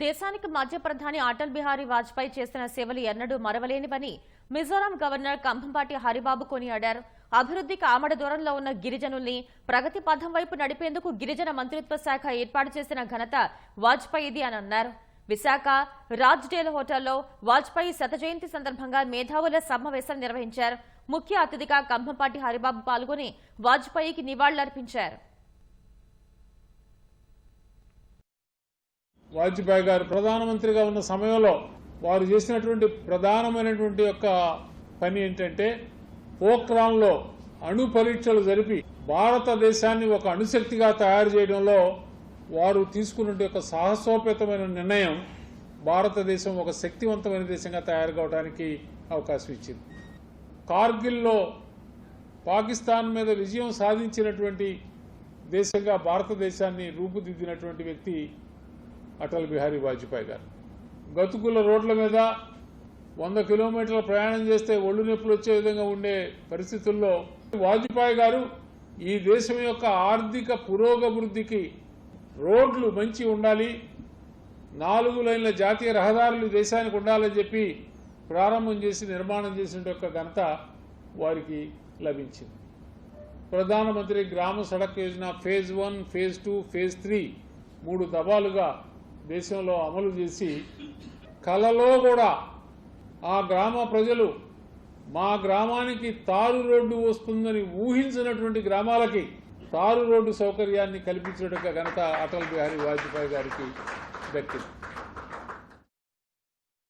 దేశానికి మధ్య ప్రధాని అటల్ బిహారీ వాజ్పేయి చేసిన సేవలు ఎన్నడూ మరవలేనివని మిజోరాం గవర్నర్ కంభంపాటి హరిబాబు కొనియాడారు. అభివృద్ధికి ఆమడ దూరంలో ఉన్న గిరిజనుల్ని ప్రగతి పథం వైపు నడిపేందుకు గిరిజన మంత్రిత్వ శాఖ ఏర్పాటు చేసిన ఘనత వాజ్పేయిది అని అన్నారు. విశాఖ రాజ్డేల్ హోటల్లో వాజ్పేయి శత జయంతి సందర్భంగా మేధావుల సమావేశం నిర్వహించారు. ముఖ్య అతిథిగా కంభంపాటి హరిబాబు పాల్గొని వాజ్పేయికి నివాళులర్పించారు. వాజ్పేయి గారు ప్రధానమంత్రిగా ఉన్న సమయంలో వారు చేసినటువంటి ప్రధానమైనటువంటి యొక్క పని ఏంటంటే పోఖ్రాన్లో అణు పరీక్షలు జరిపి భారతదేశాన్ని ఒక అణుశక్తిగా తయారు చేయడంలో వారు తీసుకున్న యొక్క సాహసోపేతమైన నిర్ణయం భారతదేశం ఒక శక్తివంతమైన దేశంగా తయారు కావడానికి అవకాశం ఇచ్చింది. కార్గిల్లో పాకిస్తాన్ మీద విజయం సాధించినటువంటి దేశంగా భారతదేశాన్ని రూపుదిద్దినటువంటి వ్యక్తి అటల్ బిహారీ వాజ్పేయి గారు. గతుకుల రోడ్ల మీద వంద కిలోమీటర్ల ప్రయాణం చేస్తే ఒళ్ళు నొప్పులు వచ్చే విధంగా ఉండే పరిస్థితుల్లో వాజ్పేయి గారు ఈ దేశం యొక్క ఆర్థిక పురోగభివృద్ధికి రోడ్లు మంచి ఉండాలి నాలుగు లైన్ల జాతీయ రహదారులు దేశానికి ఉండాలని చెప్పి ప్రారంభం చేసి నిర్మాణం చేసిన యొక్క ఘనత వారికి లభించింది. Pradhanmantri Gram Sadak Yojana phase one phase two phase three మూడు దబాలుగా దేశంలో అమలు చేసి కలలో కూడా ఆ గ్రామ ప్రజలు మా గ్రామానికి తారు రోడ్డు వస్తుందని ఊహించినటువంటి గ్రామాలకి తారు రోడ్డు సౌకర్యాన్ని కల్పించడం ఘనత అటల్ బిహారీ వాజ్పేయి గారికి దక్కింది